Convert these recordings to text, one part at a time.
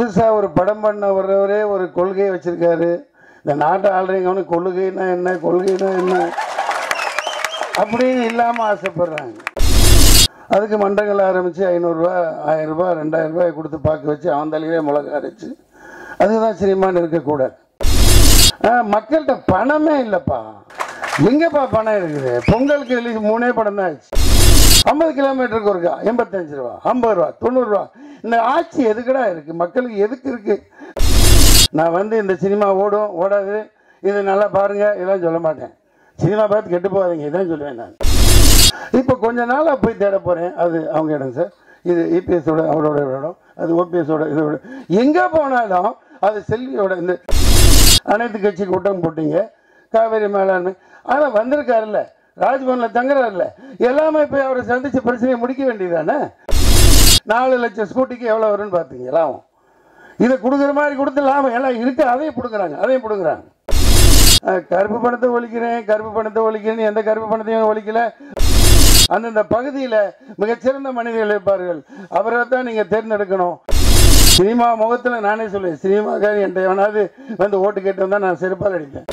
புதுசாக ஒரு படம் பண்ண வர்றவரே ஒரு கொள்கையை வச்சுருக்காரு. இந்த நாட்டை ஆள்றீங்கன்னு கொள்கைன்னா என்ன கொள்கைன்னா என்ன? அப்படின்னு இல்லாமல் ஆசைப்படுறாங்க. அதுக்கு மண்டங்கள் ஆரம்பித்து ஐநூறுரூவா ஆயிரரூபா ரெண்டாயிரம் ரூபாய் கொடுத்து பார்க்க வச்சு அவன் தலையிலே மிளகா அரைச்சு அதுதான் சினிமான்னு இருக்கக்கூடாது. மக்கள்கிட்ட பணமே இல்லைப்பா. எங்கேப்பா பணம் இருக்குது? பொங்கலுக்கு ரிலீஸ் மூணே படம் தான் ஆச்சு ஐம்பது கிலோமீட்டருக்கு ஒருக்கா? எண்பத்தஞ்சு ரூபா ஐம்பது ரூபா தொண்ணூறுரூவா இந்த ஆட்சி எதுக்கடா இருக்குது மக்களுக்கு எதுக்கு இருக்குது நான் வந்து இந்த சினிமா ஓடும் ஓடாது. இது நல்லா பாருங்க இதெல்லாம் சொல்ல மாட்டேன். சினிமா பார்த்து கெட்டு போகாதீங்க இதான் சொல்லுவேன் நான். இப்போ கொஞ்ச நாளாக போய் தேட போகிறேன் அது அவங்க இடம் சார். இது இபிஎஸோட அவரோட இடம். அது ஓபிஎஸோட இதோட எங்கே போனாலும் அது செல்வியோட இந்த அனைத்து கட்சி கூட்டம் போட்டீங்க. காவேரி மேலாண்மை. ஆனால் வந்திருக்காருல்ல. ராஜ்பவனில் தங்குறாருல எல்லாமே போய் அவரை சந்திச்சு பிரச்சனையை முடிக்க வேண்டியதானே நாலு லட்சம் ஸ்கூட்டிக்கு எவ்வளோ வரும்னு பார்த்தீங்க லாபம். இதை கொடுக்குற மாதிரி கொடுத்து லாபம். எல்லாம் இருக்கு அதையும் கொடுக்குறாங்க அதையும் கொடுக்குறாங்க கருப்பு பணத்தை ஒழிக்கிறேன் கருப்பு பணத்தை ஒழிக்கிறேன்னு எந்த கருப்பு பணத்தையும் ஒழிக்கல. அந்தந்த பகுதியில் மிகச்சிறந்த மனிதர்கள் இருப்பார்கள். அவரை தான் நீங்கள் தேர்ந்தெடுக்கணும். சினிமா முகத்தில் நானே சொல்லுவேன் சினிமாக்காரி என்கிட்ட எவனாவது வந்து ஓட்டு கேட்டு வந்தால் நான் சிறப்பாக அடிப்பேன்.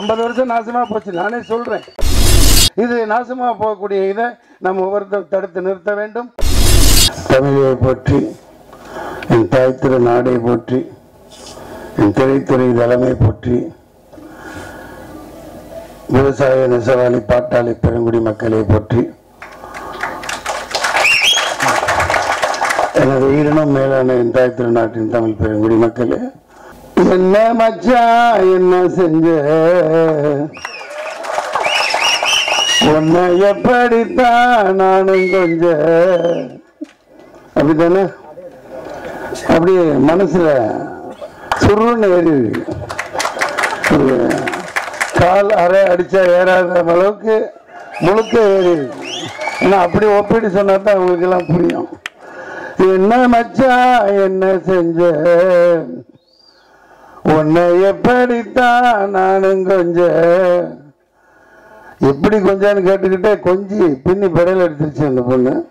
ஐம்பது வருஷம் நாசமாக போச்சு நானே சொல்கிறேன் இது நாசமாக போகக்கூடிய இதை நம்ம ஒவ்வொருத்தர் தடுத்து நிறுத்த வேண்டும். தமிழை போற்றி என் தாய் திரு நாடை போற்றி என் திரைத்துறை தலைமை போற்றி விவசாய நெசவாளி பாட்டாளி பெருங்குடி மக்களை போற்றி எனது உயிரினம் மேலான என் தாய் திருநாட்டின் தமிழ் பெருங்குடி மக்களே என்ன மச்சான் என்ன செஞ்ச? உன்னை எப்படித்தான் நானும் கொஞ்ச அப்படித்தானே? அப்படி மனசுல சுருன்னு ஏறி இருக்கு. கால் அரை அடிச்சா ஏறாத அளவுக்கு முழுக்க ஏறி இருக்கு. ஏன்னா அப்படி ஒப்பிட்டு சொன்னா தான் உங்களுக்கு எல்லாம் புரியும். என்ன மச்சான் என்ன செஞ்ச? உன்னை எப்படித்தான் நானும் கொஞ்சம் எப்படி கொஞ்சான்னு கேட்டுக்கிட்டே கொஞ்சி பின்னி பிறையில் எடுத்துருச்சு அந்த பொண்ணு.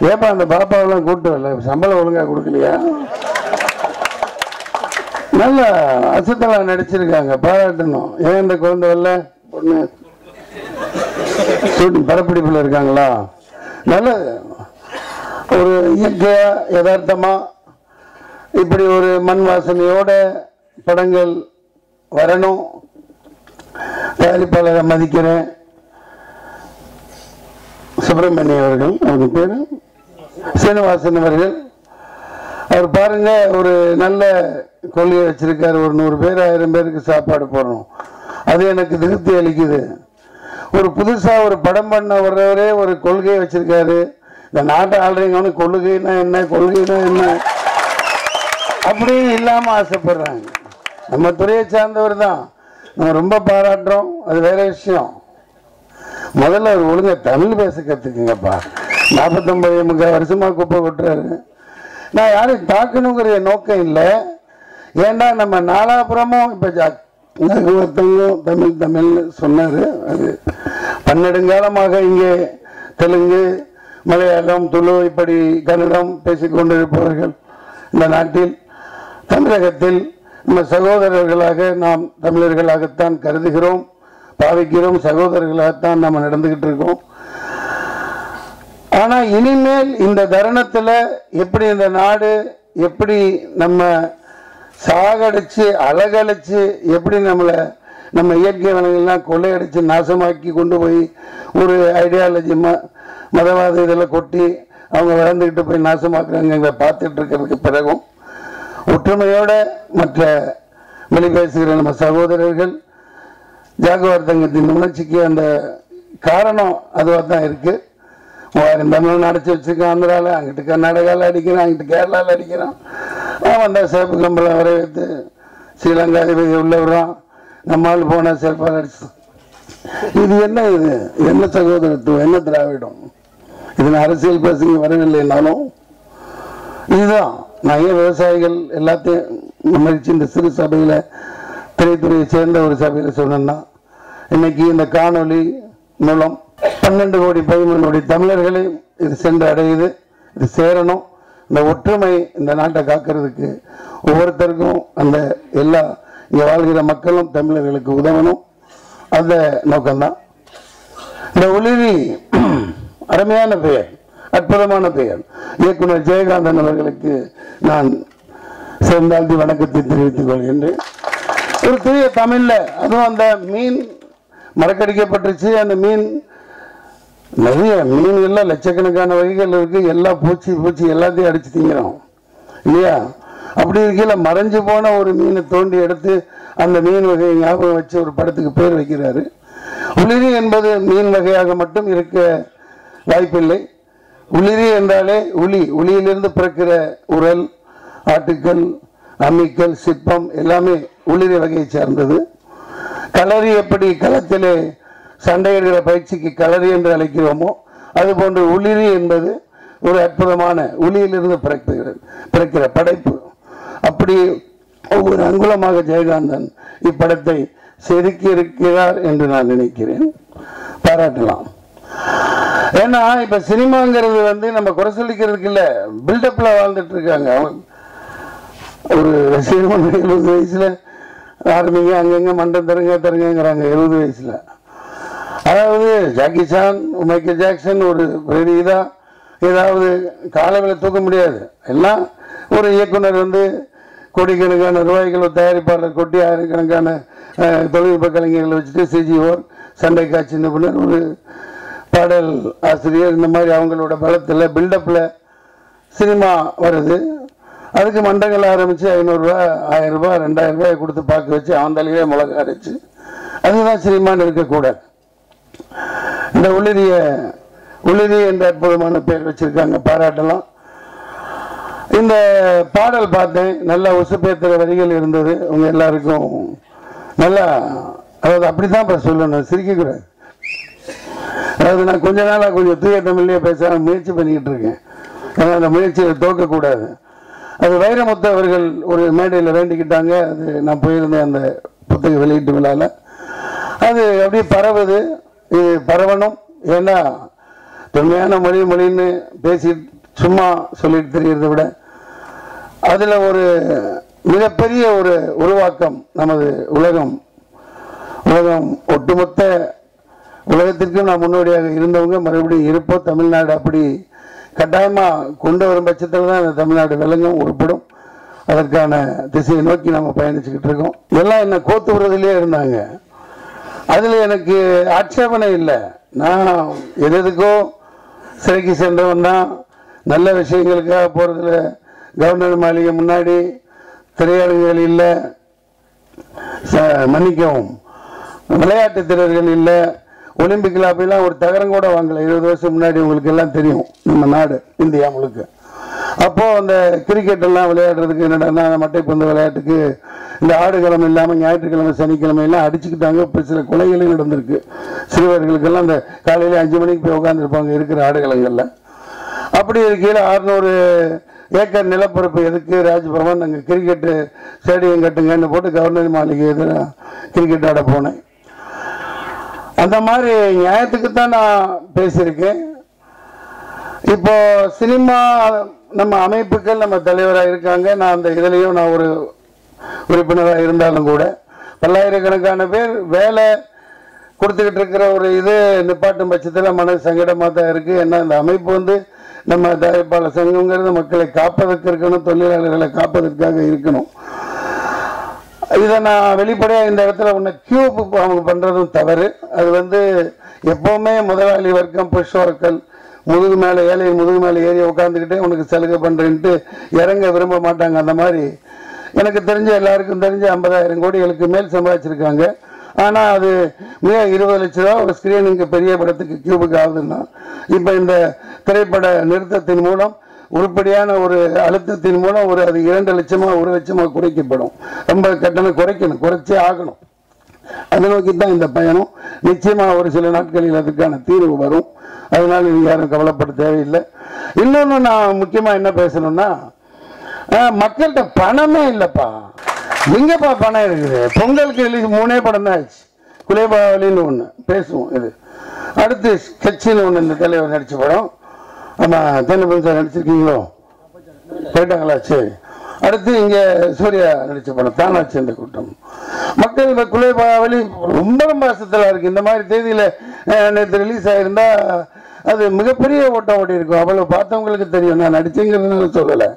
ஏப்பா அந்த பாப்பாவெல்லாம் கூட்டு வரல? சம்பளம் ஒழுங்காக கொடுக்கலையா? நல்ல அசத்தலா நடிச்சிருக்காங்க பாராட்டணும். ஏன் இந்த குழந்தை வரல? பொண்ணு. ஷூட்டிங் படப்பிடிப்பில் இருக்காங்களா? நல்ல ஒரு இயற்கையாக யதார்த்தமாக இப்படி ஒரு மண் வாசனையோட படங்கள் வரணும். தயாரிப்பாளரை மதிக்கிறேன். சுப்பிரமணிய அவர்கள் அவங்க பேர் சீனிவாசன் அவர்கள். அவர் பாருங்க ஒரு நல்ல கொள்கை வச்சிருக்காரு. ஒரு நூறு பேர் ஆயிரம் பேருக்கு சாப்பாடு போடணும். அது எனக்கு திருப்தி அளிக்குது. ஒரு புதுசாக ஒரு படம் பண்ண வர்றவரே ஒரு கொள்கையை வச்சிருக்காரு. இந்த நாட்டை ஆள்றீங்கன்னு கொள்கைன்னா என்ன கொள்கைன்னா என்ன? அப்படின்னு இல்லாமல் ஆசைப்படுறாங்க. நம்ம துறையை சார்ந்தவர் தான். நம்ம ரொம்ப பாராட்டுறோம். அது வேற விஷயம். முதல்ல அவர் ஒழுங்கா தமிழ் பேச கத்துக்குங்கப்பா நாற்பத்தொன்பது முக்கால் வருஷமா குப்பை கொட்டுறாரு. நான் யாரும் தாக்கணுங்கிற நோக்கம் இல்லை. ஏன்னா நம்ம நாலாபுரமும் இப்போ ஒருத்தவங்க தமிழ் தமிழ்னு சொன்னார். அது பன்னெடுங்காலமாக இங்கே தெலுங்கு மலையாளம் துளு இப்படி கன்னடம் பேசிக்கொண்டிருப்பவர்கள் இந்த நாட்டில். தமிழகத்தில் நம்ம சகோதரர்களாக நாம் தமிழர்களாகத்தான் கருதுகிறோம். பாவிக்கிறோம் சகோதரர்களாகத்தான் நம்ம நடந்துகிட்டு இருக்கோம். ஆனால் இனிமேல் இந்த தருணத்தில் எப்படி இந்த நாடு எப்படி நம்ம சாகடிச்சு அழகழிச்சு எப்படி நம்மளை நம்ம இயற்கை வளங்கள்லாம் கொள்ளையடிச்சு நாசமாக்கி கொண்டு போய் ஒரு ஐடியாலஜி ம மதவாத இதில் கொட்டி அவங்க வளர்ந்துக்கிட்டு போய் நாசமாக்குறாங்க பார்த்துட்டு இருக்கிறதுக்கு பிறகும் ஒற்றுமையோட மற்ற மொழி பேசுகிற நம்ம சகோதரர்கள் ஜாகுவார் தங்கத்தின் உணர்ச்சிக்கு அந்த காரணம் அதுவாக தான் இருக்கு. மூவாயிரம் தமிழ் அடைச்சி வச்சிருக்கான் ஆந்திராவில் அங்கிட்டு கர்நாடகாவில் அடிக்கிறான் அங்கிட்டு கேரளாவில் அடிக்கிறான். அவன் வந்தால் சேப்பு கம்பளம் வரவேற்று ஸ்ரீலங்கா அதிபதி உள்ளவரான் விடுறான். நம்மால் போனால் சேப்பால் அடிச்சு. இது என்ன இது? என்ன சகோதரத்துவம்? என்ன திராவிடம்? இதில் அரசியல் பேசுங்க வரவில்லைனாலும் இதுதான். நிறைய விவசாயிகள் எல்லாத்தையும் மகிழ்ச்சி இந்த சிறு சபையில் திரைத்துறையை சேர்ந்த ஒரு சபையில் சொன்னேன்னா இன்னைக்கு இந்த காணொளி மூலம் பன்னெண்டு கோடி பதிமூணு கோடி தமிழர்களை இது சென்று அடையுது இது சேரணும். இந்த ஒற்றுமை இந்த நாட்டை காக்கிறதுக்கு ஒவ்வொருத்தருக்கும் அந்த எல்லா இங்கே வாழ்கிற மக்களும் தமிழர்களுக்கு உதவணும். அந்த நோக்கம்தான். இந்த ஒளிரி அருமையான பெயர் அற்புதமான பெயர். இயக்குனர் ஜெயகாந்தன் அவர்களுக்கு நான் சேர்ந்தாழ்த்தி வணக்கத்தை தெரிவித்துக் கொள்கின்றேன். ஒரு தூய தமிழில் அதுவும் அந்த மீன் மறக்கடிக்கப்பட்டுச்சு அந்த மீன் நிறைய மீன்கள்லாம் லட்சக்கணக்கான வகைகள் இருக்குது எல்லா பூச்சி பூச்சி எல்லாத்தையும் அடிச்சு திங்கிறோம். இல்லையா? அப்படி இருக்கையில் மறைஞ்சு போன ஒரு மீனை தோண்டி எடுத்து அந்த மீன் வகையை ஞாபகம் வச்சு ஒரு படத்துக்கு பேர் வைக்கிறாரு. உளிரி என்பது மீன் வகையாக மட்டும் இருக்க வாய்ப்பில்லை. உளிரி என்றாலே உளி. உளியிலிருந்து பிறக்கிற உரல் ஆட்டுக்கள் அம்மிக்கல் சிற்பம் எல்லாமே உளிரி வகையை சார்ந்தது. களரி எப்படி களத்திலே சண்டையிடுகிற பயிற்சிக்கு களரி என்று அழைக்கிறோமோ அதுபோன்று உளிரி என்பது ஒரு அற்புதமான உளியிலிருந்து பிறக்கிறது பிறக்கிற படைப்பு. அப்படி ஒவ்வொரு அங்குலமாக ஜெயகாந்தன் இப்படத்தை செதுக்கி இருக்கிறார் என்று நான் நினைக்கிறேன். பாராட்டலாம். ஏன்னா இப்ப சினிமாங்கிறது வந்து நம்ம குறை சொல்லிக்கிறதுக்கு இல்ல பில்டப்ல வாழ்ந்துட்டு இருக்காங்க. ஒரு ரசிகர் எழுபது வயசுல ஆரம்பிங்க அங்கங்கே மண்டம் தருங்க தருங்கிறாங்க எழுபது வயசில். அதாவது ஜாக்கி சான் மைக்கேல் ஜாக்சன் ஒரு பெரிய தான் ஏதாவது காலவில் தூக்க முடியாது. எல்லாம் ஒரு இயக்குனர் வந்து கோடிக்கணக்கான ரூபாய்கள் தயாரிப்பாளர் கொட்டி ஆயிரக்கணக்கான தொழில்நுட்ப கலைஞர்களை வச்சுட்டு சிஜிஓ சண்டை காட்சி நிபுணர் ஒரு பாடல் ஆசிரியர் இந்த மாதிரி அவங்களோட பலத்தில் பில்டப்பில் சினிமா வருது. அதுக்கு மண்டங்கள் ஆரம்பித்து ஐநூறுரூவா ஆயிரம் ரூபாய் ரெண்டாயிரம் ரூபாய் கொடுத்து பார்க்க வச்சு அவன் தலையிலே மிளகா அரைச்சு அதுதான் சினிமான்னு இருக்கக்கூடாது இந்த உள்ளிரிய உள்ளிரி என்ற அற்புதமான பேர் வச்சுருக்காங்க பாராட்டலாம். இந்த பாடல் பார்த்தேன் நல்ல உசுப்பேத்துற வரிகள் இருந்தது உங்க எல்லாருக்கும் நல்லா அதாவது அப்படிதான் இப்போ சொல்லணும் சிரிக்கக்கூடாது. அதாவது நான் கொஞ்ச நாளாக கொஞ்சம் தூய தமிழ்லேயே பேச முயற்சி பண்ணிக்கிட்டு இருக்கேன். ஏன்னா அந்த முயற்சியை தோக்கக்கூடாது. அது வைரமுத்து அவர்கள் ஒரு மேடையில் வேண்டிக்கிட்டாங்க. அது நான் போயிருந்தேன் அந்த புத்தக வெளியீட்டு விழாவில் அது அப்படியே பரவுது. இது பரவணும். ஏன்னா தொன்மையான மொழி மொழின்னு பேசி சும்மா சொல்லிட்டு தெரிகிறத விட அதில் ஒரு மிகப்பெரிய ஒரு உருவாக்கம் நமது உலகம். உலகம் ஒட்டுமொத்த உலகத்திற்கும் நாம் முன்னோடியாக இருந்தவங்க மறுபடியும் இருப்போம். தமிழ்நாடு அப்படி கட்டாயமாக கொண்டு வரும் பட்சத்தில் தான் இந்த தமிழ்நாடு விலங்கும் உருப்படும். அதற்கான திசையை நோக்கி நம்ம பயணிச்சுக்கிட்டு இருக்கோம். எல்லாம் என்ன கோத்து விடுறதுலேயே இருந்தாங்க. அதில் எனக்கு ஆட்சேபனை இல்லை. நான் எது எதுக்கோ சிறைக்கு சென்றவன் தான். நல்ல விஷயங்களுக்காக போகிறதுல கவர்னர் மாளிகை முன்னாடி திரையரங்குகள் இல்லை. ச- மன்னிக்கவும். விளையாட்டு திறர்கள் இல்லை. ஒலிம்பிக்கில் அப்படிலாம் ஒரு தகரம் கூட வாங்கல. இருபது வருஷம் முன்னாடி உங்களுக்கு எல்லாம் தெரியும். நம்ம நாடு இந்தியா முழுக்க. அப்போது அந்த கிரிக்கெட் எல்லாம் விளையாடுறதுக்கு என்னடா மட்டைப்பந்து விளையாட்டுக்கு இந்த ஆடுகளம் இல்லாமல் ஞாயிற்றுக்கிழமை சனிக்கிழமை எல்லாம் அடிச்சுக்கிட்டாங்க. இப்போ சில கொலைகளும் நடந்திருக்கு. சிறுவர்களுக்கெல்லாம் அந்த காலையில் அஞ்சு மணிக்கு போய் உட்காந்துருப்பாங்க இருக்கிற ஆடுகளங்கள்ல. அப்படி இருக்கையில் அறுநூறு ஏக்கர் நிலப்பரப்பு எதுக்கு? ராஜ்பவன் அங்கே கிரிக்கெட்டு ஸ்டேடியம் கட்டுங்கன்னு போட்டு கவர்னர் மாளிகை எதிராக கிரிக்கெட் ஆட போனேன். அந்த மாதிரி நியாயத்துக்கு தான் நான் பேசியிருக்கேன். இப்போ சினிமா நம்ம அமைப்புகள் நம்ம தலைவராக இருக்காங்க. நான் அந்த இதுலேயும் நான் ஒரு உறுப்பினராக இருந்தாலும் கூட பல்லாயிரக்கணக்கான பேர் வேலை கொடுத்துக்கிட்டு இருக்கிற ஒரு இது நிப்பாட்டும் பட்சத்தில் மன சங்கடமாக தான் இருக்குது ஏன்னா இந்த அமைப்பு வந்து நம்ம தயாரிப்பாளர் சங்கங்கிறது மக்களை காப்பதற்கு இருக்கணும் தொழிலாளர்களை காப்பதற்காக இருக்கணும். இதை நான் வெளிப்படையாக இந்த இடத்துல ஒன்று கியூப் அவங்க பண்ணுறதும் தவறு. அது வந்து எப்போவுமே முதலாளி வர்க்கம் புஷ்வர்கள் முதுகு மேலே ஏழை முதுகு மேலே ஏறி உட்காந்துக்கிட்டே உனக்கு சலுகை பண்ணுறேன்ட்டு இறங்க விரும்ப மாட்டாங்க. அந்த மாதிரி எனக்கு தெரிஞ்ச எல்லாருக்கும் தெரிஞ்ச ஐம்பதாயிரம் கோடிகளுக்கு மேல் சம்பாதிச்சிருக்காங்க. ஆனால் அது மிக இருபது லட்ச ரூபா ஒரு ஸ்க்ரீனிங்கு பெரிய படத்துக்கு கியூபுக்கு ஆகுதுன்னா இப்போ இந்த திரைப்பட நிறுத்தத்தின் மூலம் உருப்படியான ஒரு அழுத்தத்தின் மூலம் ஒரு அது இரண்டு லட்சமா ஒரு லட்சமா குறைக்கப்படும். ரொம்ப கட்டணம் குறைக்கணும் குறைச்சே ஆகணும். அதை நோக்கி தான் இந்த பயணம். நிச்சயமா ஒரு சில நாட்களில் அதுக்கான தீர்வு வரும். அதனால நீங்க யாரும் கவலைப்பட தேவையில்லை. இன்னொன்று நான் முக்கியமா என்ன பேசணும்னா மக்கள்கிட்ட பணமே இல்லைப்பா. எங்கப்பா பணம் இருக்குது? பொங்கலுக்கு ரிலீஸ் மூணே படம் தான் ஆச்சு குலேபாவலின்னு ஒன்று பேசுவோம் இது. அடுத்து ஸ்கெட்சின்னு ஒன்று இந்த தலைவர் நடிச்ச படம். ஆமாம் தென்னப்பன் சார் நடிச்சிருக்கீங்களோ? போயிட்டாங்களா சரி அடுத்து இங்க சூர்யா நடிச்ச படம் தானாச்சு அந்த கூட்டம். மக்கள் இந்த குலைபாவலி ரொம்ப ரொம்ப அசத்தலா இருக்கு. இந்த மாதிரி தேதியில நேற்று ரிலீஸ் ஆயிருந்தா அது மிகப்பெரிய ஓட்டம் ஓடி இருக்கும் அவ்வளவு பார்த்தவங்களுக்கு தெரியும். நான் நடிச்சேங்கிறதுனால சொல்லலை.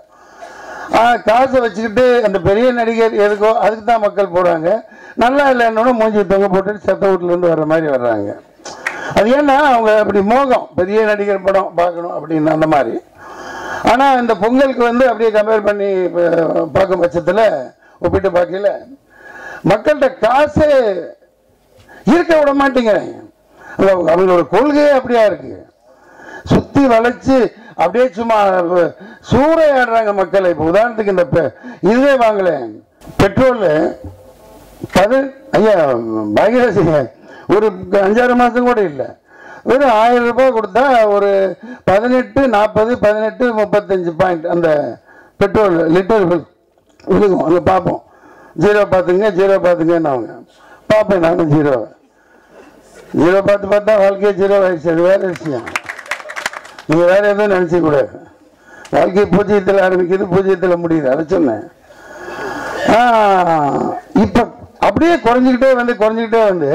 காசை வச்சுக்கிட்டு அந்த பெரிய நடிகர் எதுக்கோ அதுக்கு தான் மக்கள் போறாங்க. நல்லா இல்லைன்னு மூஞ்சி தொங்க போட்டுட்டு செத்த வீட்டுல இருந்து வர்ற மாதிரி வர்றாங்க. அது ஏன்னா அவங்க அப்படி மோகம் பெரிய நடிகர் படம் பார்க்கணும் அப்படின்னு அந்த மாதிரி. ஆனால் இந்த பொங்கலுக்கு வந்து அப்படியே கம்பேர் பண்ணி பார்க்கும் பட்சத்தில் ஒப்பிட்டு பார்க்கல மக்கள்கிட்ட காசு இருக்க விட மாட்டேங்கிறாங்க அவங்களோட கொள்கையே அப்படியா இருக்கு. சுத்தி வளைச்சு அப்படியே சும்மா சூறையாடுறாங்க மக்களை. இப்போ உதாரணத்துக்கு இந்த பெ- இதுவே வாங்கலேன் பெட்ரோலு கது ஐயா பாகியராசி ஒரு அஞ்சாறு மாதம் கூட இல்லை. வெறும் ஆயிரம் ரூபாய் கொடுத்தா ஒரு பதினெட்டு நாற்பது பதினெட்டு முப்பத்தஞ்சு பாயிண்ட் அந்த பெட்ரோல் லிட்டர் பில் விழுகும் அங்கே பார்ப்போம். ஜீரோ பார்த்துங்க ஜீரோ பார்த்துங்கன்னு அவங்க பார்ப்பேன் நானும் ஜீரோவை ஜீரோ பார்த்து பார்த்தா வாழ்க்கையை ஜீரோ ஆயிடுச்சு. அது வேற விஷயம். நீங்கள் வேறு எதுவும் நினச்சிக்கூடாது கூடாது வாழ்க்கை பூஜ்ஜியத்தில் ஆரம்பிக்குது பூஜ்ஜியத்தில் முடியுது. அதை சொன்னேன். இப்போ அப்படியே குறைஞ்சிக்கிட்டே வந்து குறைஞ்சிக்கிட்டே வந்து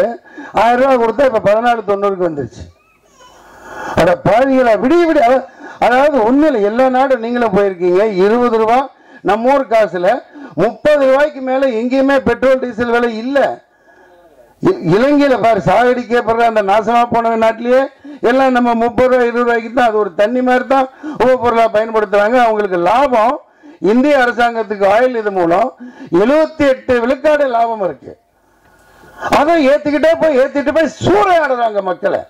ஆயிரம் ரூபாய் கொடுத்தா இப்ப பதினாலு தொண்ணூறுக்கு வந்துருச்சு. அட பாதிகளா விடிய விடிய அதாவது அதாவது உண்மையில எல்லா நாடும் நீங்களும் போயிருக்கீங்க. இருபது ரூபா நம்ம ஊர் காசுல முப்பது ரூபாய்க்கு மேல எங்கேயுமே பெட்ரோல் டீசல் விலை இல்லை. இ- இலங்கையில பாரு சாகடிக்கப்படுற அந்த நாசமா போன நாட்டிலேயே எல்லாம் நம்ம முப்பது ரூபாய் இருபது ரூபாய்க்கு தான் அது ஒரு தண்ணி மாதிரி தான் உபப்பொருளா பயன்படுத்துறாங்க. அவங்களுக்கு லாபம் இந்திய அரசாங்கத்துக்கு ஆயில் இது மூலம் எழுபத்தி எட்டு விழுக்காடு லாபம் இருக்கு. அதை ஏத்திக்கிட்டே போய் ஏத்திட்டு போய் சூறையாடுறாங்க மக்களை.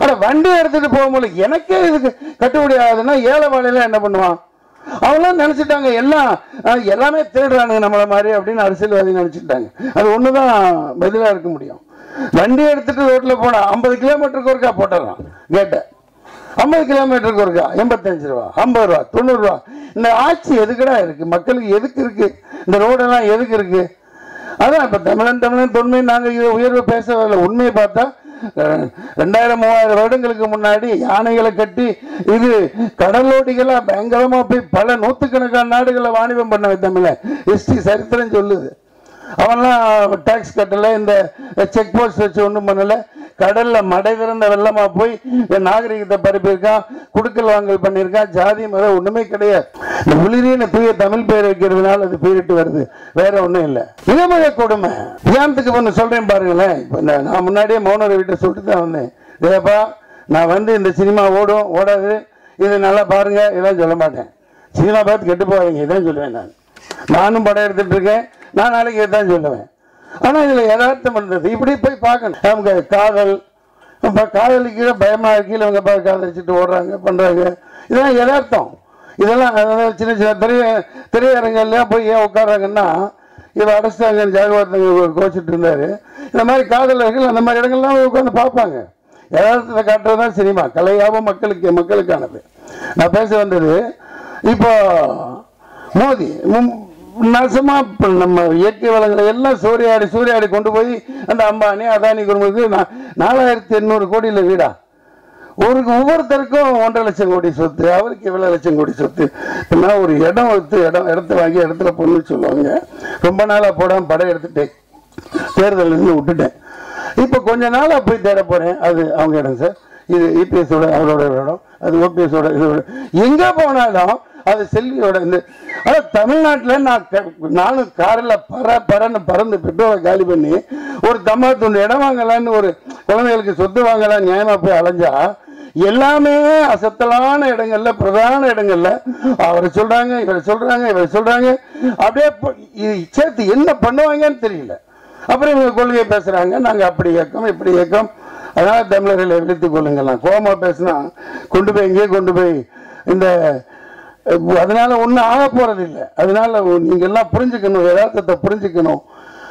ஆனா வண்டி எடுத்துட்டு போகும்போது எனக்கே இதுக்கு கட்டுப்படி ஆகுதுன்னா ஏழை வாழையில என்ன பண்ணுவான்? அவங்களாம் நினைச்சிட்டாங்க எல்லாம் எல்லாமே திருடுறானுங்க நம்மள மாதிரி அப்படின்னு அரசியல்வாதி நினைச்சிட்டாங்க அது ஒண்ணுதான் பதிலா இருக்க முடியும். வண்டி எடுத்துட்டு ரோட்ல போனா ஐம்பது கிலோமீட்டருக்கு ஒருக்கா போட்டுறான் கேட்ட ஐம்பது கிலோமீட்டருக்கு ஒருக்கா? எண்பத்தஞ்சு ரூபா ஐம்பது ரூபா தொண்ணூறுரூவா இந்த ஆட்சி எதுக்கடா இருக்குது மக்களுக்கு எதுக்கு இருக்குது இந்த ரோடெல்லாம் எதுக்கு இருக்குது அதான் இப்போ தமிழன் தமிழன் தொன்மை நாங்கள் இதை உயர்வு பேச வரல உண்மையை பார்த்தா ரெண்டாயிரம் மூவாயிரம் வருடங்களுக்கு முன்னாடி யானைகளை கட்டி இது கடலோடிகளாக பயங்கரமாக போய் பல நூற்றுக்கணக்கான நாடுகளை வாணிபம் பண்ண தமிழ ஹிஸ்டரி சரித்திரம் சொல்லுது. அவன்லாம் டேக்ஸ் கட்டலை இந்த செக் போஸ்ட் வச்சு ஒன்றும் பண்ணலை. கடலில் மடை திறந்த வெள்ளமாக போய் என் நாகரிகத்தை பரப்பியிருக்கான் குடுக்கல் வாங்கல் பண்ணியிருக்கான் ஜாதி மதம் ஒன்றுமே கிடையாது. இந்த உளிரின்னு தூய தமிழ் பேர் வைக்கிறதுனால அது பேரிட்டு வருது. வேற ஒன்றும் இல்லை. இளமழை கொடுமை. தியானத்துக்கு ஒன்று சொல்கிறேன் பாருங்களேன். இப்போ நான் முன்னாடியே மௌனரை வீட்டை சொல்லிட்டு தான் வந்தேன். இதேப்பா நான் வந்து இந்த சினிமா ஓடும் ஓடாது. இது நல்லா பாருங்க இதெல்லாம் சொல்ல மாட்டேன். சினிமா பார்த்து கெட்டு போவாங்க இதான் சொல்லுவேன் நான். நானும் படம் எடுத்துட்டு இருக்கேன். நான் நாளைக்கு தான் சொல்லுவேன். ஆனால் இதில் யதார்த்தம் இருந்தது. இப்படி போய் பார்க்கணும். நமக்கு காதல். இப்போ காதலிக்கிற பயமாக கீழே இவங்க பாரு காதலிச்சுட்டு ஓடுறாங்க பண்ணுறாங்க இதெல்லாம் யதார்த்தம். இதெல்லாம் அதாவது சின்ன சின்ன திரைய திரையரங்கெல்லாம் போய் ஏன் உட்காடுறாங்கன்னா இவர் அடைச்சிட்டாங்க ஜாகவர்த்தங்க கோச்சிட்டு இருந்தார். இந்த மாதிரி காதலர்கள் அந்த மாதிரி இடங்கள்லாம் போய் உட்காந்து பார்ப்பாங்க. யதார்த்தத்தை காட்டுறது தான் சினிமா. கலையாகவும் மக்களுக்கு மக்களுக்கானது. நான் பேச வந்தது இப்போ மோதி மும்- நாசமா இப்போ நம்ம இயற்கை வளங்களை எல்லாம் சூறையாடி சூறையாடி கொண்டு போய் அந்த அம்பானி அதானி குடும்பத்துக்கு நா- நாலாயிரத்தி எண்ணூறு கோடியில் வீடா. ஒரு ஒவ்வொருத்தருக்கும் ஒன்றரை லட்சம் கோடி சொத்து அவருக்கு இவ்வளோ லட்சம் கோடி சொத்து. நான் ஒரு இடம் எடுத்து இடம் இடத்த வாங்கி இடத்துல பொண்ணு சொல்லுவாங்க. ரொம்ப நாளாக போடாமல் படம் எடுத்துட்டேன். தேர்தல் இருந்து விட்டுட்டேன். இப்போ கொஞ்ச நாளாக போய் தேட போகிறேன் அது அவங்க இடம் சார். இது இபிஎஸோட அவரோட இடம் அது ஓபிஎஸோட இதோட எங்கே போனாலும் அது செல்வியோட இந்த ஆனால் தமிழ்நாட்டில் நான் நானும் காரில் பற பறன்னு பறந்து பெட்ரோலை காலி பண்ணி ஒரு தம்மா துண்டு இடம் வாங்கலான்னு ஒரு குழந்தைகளுக்கு சொத்து வாங்கலாம் நியாயமாக போய் அலைஞ்சா எல்லாமே அசத்தலான இடங்கள்ல பிரதான இடங்கள்ல அவரை சொல்றாங்க இவரை சொல்றாங்க இவரை சொல்றாங்க. அப்படியே சேர்த்து என்ன பண்ணுவாங்கன்னு தெரியல. அப்புறம் இவங்க கொள்கையை பேசுறாங்க நாங்க அப்படி இயக்கம் இப்படி இயக்கம். அதனால தமிழர்களை விழித்துக் கொள்ளுங்கலாம் கோமா பேசினா கொண்டு போய் இங்கேயே கொண்டு போய் இந்த அதனால ஒன்றும் ஆக போகிறது இல்லை அதனால நீங்க எல்லாம் புரிஞ்சுக்கணும் யதார்த்தத்தை புரிஞ்சுக்கணும்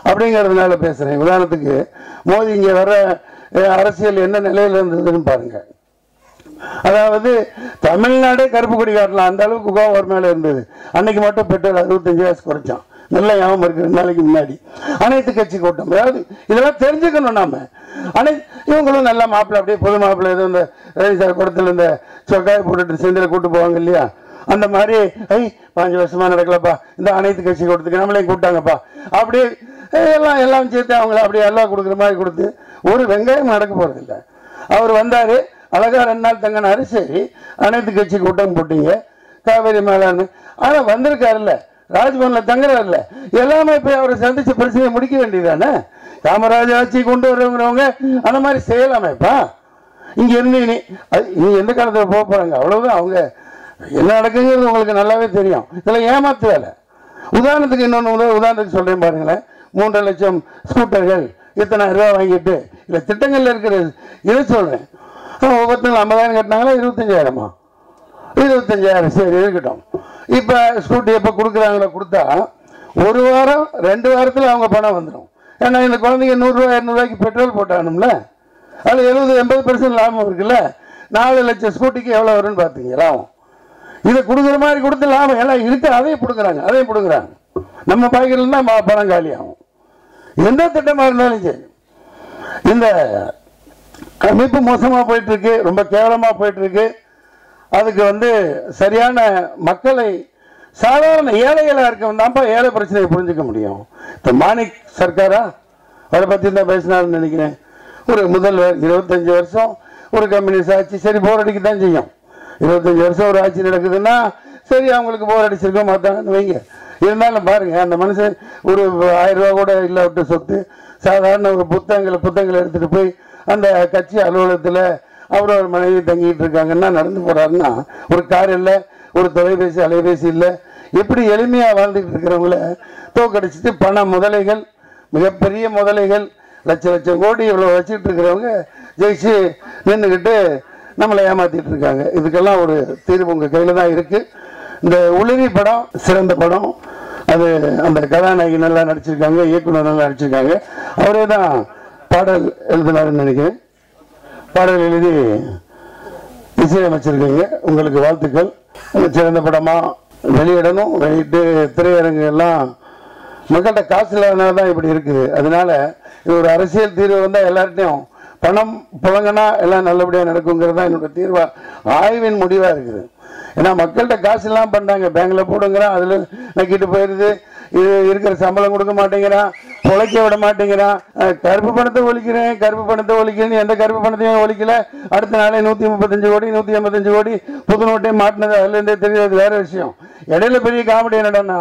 அப்படிங்கிறதுனால பேசுறேன். உதாரணத்துக்கு மோதி இங்க வர அரசியல் என்ன நிலையில இருந்ததுன்னு பாருங்க. அதாவது தமிழ்நாடே கருப்பு கொடி காட்டலாம். அந்த அளவுக்கு கோவர் ஒரு மேல இருந்தது. அன்னைக்கு மட்டும் பெட்ரோல் அறுபத்தஞ்சு காசு குறைச்சான். நல்லா ஞாபகம் இருக்கு ரெண்டு நாளைக்கு முன்னாடி. அனைத்து கட்சி கூட்டம். அதாவது இதெல்லாம் தெரிஞ்சுக்கணும் நாம. அனை இவங்களும் நல்ல மாப்பிள்ளை அப்படியே புது மாப்பிள்ளை ஏதோ இந்த ரவி சார் படத்தில் இந்த சொக்காய் போட்டுட்டு செந்தில கூட்டு போவாங்க இல்லையா? அந்த மாதிரி ஐ பாஞ்சு வருஷமா நடக்கலப்பா. இந்த அனைத்து கட்சி கூட்டத்துக்கு நம்மளையும் கூப்பிட்டாங்கப்பா. அப்படியே எல்லாம் எல்லாம் சேர்த்து அவங்கள அப்படியே எல்லாம் கொடுக்குற மாதிரி கொடுத்து ஒரு வெங்காயம் நடக்க போகிறதில்ல அவர் வந்தாரு அழகா ரெண்டு நாள் தங்கினாரு சரி அனைத்து கட்சி கூட்டம் போட்டீங்க காவேரி மேலாண்மை. ஆனா வந்திருக்காருல்ல ராஜ்பவனில் தங்குறாருல எல்லாமே போய் அவரை சந்திச்சு பிரச்சனையை முடிக்க வேண்டியதானே காமராஜ் ஆட்சி கொண்டு வரவங்கிறவங்க அந்த மாதிரி செய்யலாமேப்பா இங்கே இருந்து அது இனி எந்த காலத்தில் போக போகிறாங்க அவ்வளோதான் அவங்க என்ன நடக்குங்கிறது உங்களுக்கு நல்லாவே தெரியும். இதெல்லாம் ஏமாத்து வேலை. உதாரணத்துக்கு இன்னொன்று உதாரணத்துக்கு சொல்கிறேன் பாருங்களேன். மூன்றரை லட்சம் ஸ்கூட்டர்கள் இத்தனாயிரம் ரூபாய் வாங்கிட்டு இல்லை திட்டங்களில் இருக்கிற இதை சொல்கிறேன் ஒவ்வொருத்தங்களும் ஐம்பதாயிரம் கட்டினாங்களா? இருபத்தஞ்சாயிரமா? இருபத்தஞ்சாயிரம் சரி இருக்கட்டும். இப்போ ஸ்கூட்டி எப்போ கொடுக்குறாங்களோ கொடுத்தா ஒரு வாரம் ரெண்டு வாரத்தில் அவங்க பணம் வந்துடும் ஏன்னா இந்த குழந்தைங்க நூறுரூவா இரநூறுவாய்க்கு பெட்ரோல் போட்டானும்ல? அதில் எழுபது எண்பது பெர்சன்ட் லாபம் இருக்குல்ல? நாலு லட்சம் ஸ்கூட்டிக்கு எவ்வளோ வரும்னு பார்த்தீங்க லாபம். இதை கொடுக்குற மாதிரி கொடுத்து லாபம். எல்லாம் இருக்கு அதையும் கொடுக்குறாங்க அதையும் கொடுக்குறாங்க. நம்ம பாய்க்கிறதுல பணம் காலியாகும். எந்த திட்டமாக இருந்தாலும் சரி. இந்த அமைப்பு மோசமாக போயிட்டுருக்கு ரொம்ப கேவலமாக போயிட்டுருக்கு அதுக்கு வந்து சரியான மக்களை சாதாரண ஏழைகளாக இருக்கவன்தான்ப்பா ஏழை பிரச்சனையை புரிஞ்சுக்க முடியும். இப்போ மாணிக் சர்க்காரா? அவரை பற்றி தான் பேசினாருன்னு நினைக்கிறேன். ஒரு முதல்வர் இருபத்தஞ்சு வருஷம் ஒரு கம்யூனிஸ்ட் ஆட்சி சரி போர் அடிக்க தான் செய்யும். இருபத்தஞ்சி வருஷம் ஒரு ஆட்சி நடக்குதுன்னா சரி அவங்களுக்கு போர் அடிச்சிருக்க மாட்டாங்கன்னு வைங்க. இருந்தாலும் பாருங்க அந்த மனுஷன் ஒரு ஆயிரம் ரூபா கூட இல்லை விட்டு சொத்து சாதாரண ஒரு புத்தகங்களை புத்தகங்களை எடுத்துகிட்டு போய் அந்த கட்சி அலுவலகத்தில் அவர் ஒரு மனைவி தங்கிட்டு இருக்காங்கன்னா நடந்து போறாருன்னா ஒரு கார் இல்லை ஒரு தொலைபேசி அலைபேசி இல்லை. எப்படி எளிமையாக வாழ்ந்துட்டு இருக்கிறவங்கள தோக்கடிச்சிட்டு பண முதலைகள் மிகப்பெரிய முதலைகள் லட்ச லட்சம் கோடி இவ்வளோ வச்சுட்டு இருக்கிறவங்க ஜெயிச்சு நின்றுக்கிட்டு நம்மளை ஏமாத்திட்டு இருக்காங்க. இதுக்கெல்லாம் ஒரு தீர்வு உங்கள் கையில் தான் இருக்குது இந்த உளிரி படம் சிறந்த படம் அது அந்த கதாநாயகி நல்லா நடிச்சிருக்காங்க இயக்குனர் நல்லா நடிச்சிருக்காங்க. அவரே தான் பாடல் எழுதினாருன்னு நினைக்கிறேன். பாடல் எழுதி இசையமைச்சிருக்கீங்க உங்களுக்கு வாழ்த்துக்கள். சிறந்த படமா வெளியிடணும். வெளியிட்டு திரையரங்கு எல்லாம் மக்கள்கிட்ட காசு இல்லாதனால தான் இப்படி இருக்குது. அதனால இது ஒரு அரசியல் தீர்வு வந்தால் எல்லார்ட்டையும் பணம் புழங்கினா எல்லாம் நல்லபடியாக நடக்குங்கிறது தான் என்னோட தீர்வாக ஆய்வின் முடிவாக இருக்குது. ஏன்னா மக்கள்கிட்ட காசு இல்லாமல் பண்ணாங்க பேங்கில் போடுங்கிறான் அதில் நக்கிட்டு போயிடுது இருக்கிற சம்பளம் கொடுக்க மாட்டேங்கிறான் பொழைக்க விட மாட்டேங்கிறான். கருப்பு பணத்தை ஒழிக்கிறேன் கருப்பு பணத்தை ஒழிக்கிறேன்னு எந்த கருப்பு பணத்தையும் ஒழிக்கல. அடுத்த நாளே நூற்றி முப்பத்தஞ்சு கோடி நூற்றி ஐம்பத்தஞ்சு கோடி புது நோட்டே மாட்டினது. அதுலேருந்தே தெரியாது வேற விஷயம். இடையில பெரிய காமெடி என்னடான்னா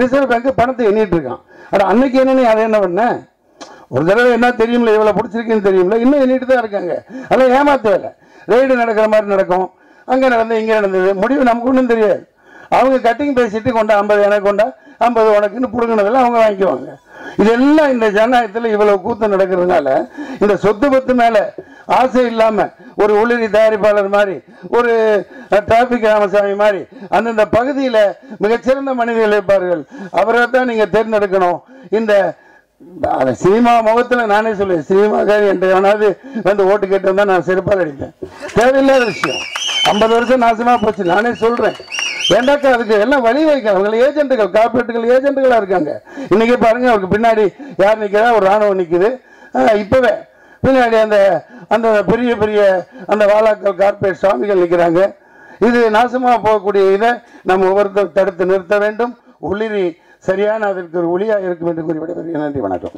ரிசர்வ் பேங்க் பணத்தை எண்ணிட்டு இருக்கான். அட அன்னைக்கு என்னன்னு அதை என்ன பண்ண? ஒரு தடவை என்ன தெரியும்ல இவ்வளோ பிடிச்சிருக்குன்னு தெரியும்ல இன்னும் எண்ணிட்டு தான் இருக்காங்க. அதெல்லாம் ஏமாத்த வேலை ரெய்டு நடக்கிற மாதிரி நடக்கும். அங்கே நடந்தது இங்கே நடந்தது. முடிவு நமக்கு ஒன்றும் தெரியாது. அவங்க கட்டிங் பேசிட்டு கொண்டா ஐம்பது எனக்கு கொண்டா ஐம்பது உனக்குன்னு பிடுங்கினதெல்லாம் அவங்க வாங்கிக்குவாங்க. இதெல்லாம் இந்த ஜனநாயகத்தில் இவ்வளவு கூத்து நடக்கிறதுனால இந்த சொத்து பத்து மேலே ஆசை இல்லாம ஒரு உள்ளிரி தயாரிப்பாளர் மாதிரி ஒரு டிராபிக் ராமசாமி மாதிரி அந்தந்த பகுதியில் மிகச்சிறந்த மனிதர்கள் இருப்பார்கள். அவரை தான் நீங்க தேர்ந்தெடுக்கணும். இந்த சினிமா முகத்துல நானே சொல்லுவேன் சினிமாக்காரி என்கிட்ட எவனாவது வந்து ஓட்டு கேட்டு வந்தா நான் செருப்பால் அடிப்பேன். தேவையில்லாத விஷயம். ஐம்பது வருஷம் நாசமா போச்சு நானே சொல்றேன். ஏண்டாக்கா அதுக்கு எல்லாம் வழி வைக்க அவங்க ஏஜென்ட்டுகள் கார்பரேட்டுகள் ஏஜென்ட்டுகளாக இருக்காங்க. இன்றைக்கி பாருங்கள் அவருக்கு பின்னாடி யார் நிற்கிறா ஒரு ராணுவம் நிற்குது இப்போவே. பின்னாடி அந்த அந்த பெரிய பெரிய அந்த வாழாக்கள் கார்பரேட் சுவாமிகள் நிற்கிறாங்க இது நாசமாக போகக்கூடிய இதை நம்ம ஒவ்வொருத்தர் தடுத்து நிறுத்த வேண்டும். உள்ளிரி சரியான அதற்கு ஒரு ஒளியாக இருக்கும் என்று கூறிவிட நன்றி வணக்கம்.